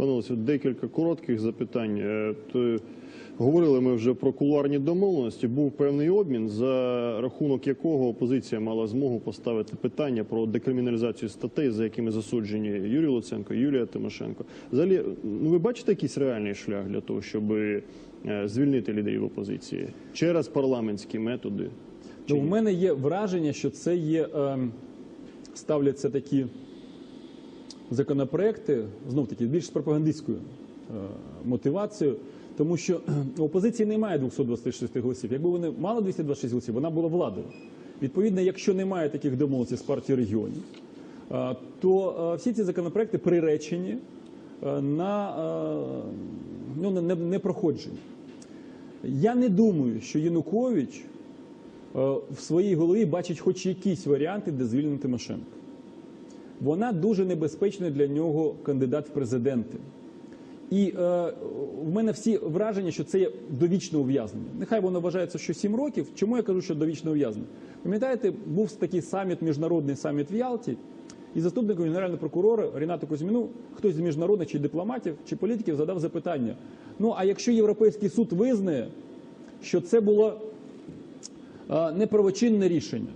Пане декілька коротких запитань. Е, Говорили ми вже про кулуарні домовленості. Був певний обмін, за рахунок якого опозиція мала змогу поставити питання про декриміналізацію статей, за якими засуджені Юрій Луценко, Юлія Тимошенко. Взагалі, ну ви бачите якийсь реальний шлях для того, щоб е, звільнити лідерів опозиції через парламентські методи? Ну, у мене є враження, що це є ем, ставляться такі законопроекти, знов таки більш з пропагандистською е, мотивацією, тому що опозиції немає 226 голосів. Якби вони мали 226 голосів, вона була владою. Відповідно, якщо немає таких домовленостей з партії регіонів, е, то е, всі ці законопроекти приречені на ну, не- не- непроходження. Я не думаю, що Янукович в своїй голові бачить хоч якісь варіанти, де звільнити Тимошенко. Вона дуже небезпечна для нього кандидат в президенти. І е, в мене всі враження, що це є довічне ув'язнення. Нехай воно вважається, що 7 років. Чому я кажу, що довічне ув'язнення? Пам'ятаєте, був такий саміт, міжнародний саміт в Ялті, і заступнику генерального прокурора Рінату Кузьміну хтось з міжнародних чи дипломатів, чи політиків задав запитання: ну а якщо Європейський суд визнає, що це було е, неправочинне рішення,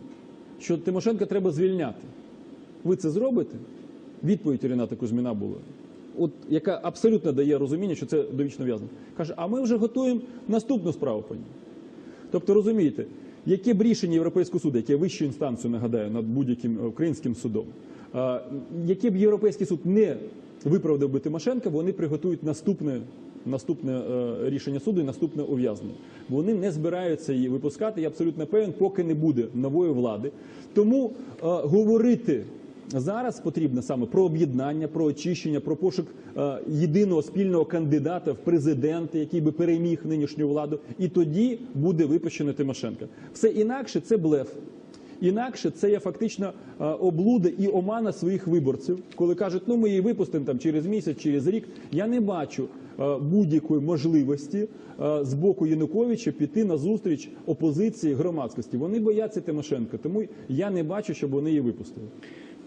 що Тимошенка треба звільняти, ви це зробите? Відповідь Ріната Кузьміна була, от яка абсолютно дає розуміння, що це довічно в'язано. Каже, а ми вже готуємо наступну справу по ній. Тобто, розумієте, яке б рішення Європейського суду, яке вищу інстанцію нагадаю над будь-яким е, українським судом, яке б Європейський суд не виправдав би Тимошенка, вони приготують наступне, наступне е, рішення суду і наступне ув'язнення. Вони не збираються її випускати. Я абсолютно певен, поки не буде нової влади. Тому е, говорити. Зараз потрібно саме про об'єднання, про очищення, про пошук е, єдиного спільного кандидата в президенти, який би переміг нинішню владу, і тоді буде випущено Тимошенка. Все інакше це блеф. Інакше це є фактично е, облуда і омана своїх виборців, коли кажуть, ну ми її випустимо там через місяць, через рік. Я не бачу е, будь-якої можливості з боку Януковича піти на зустріч опозиції громадськості. Вони бояться Тимошенка, тому я не бачу, щоб вони її випустили.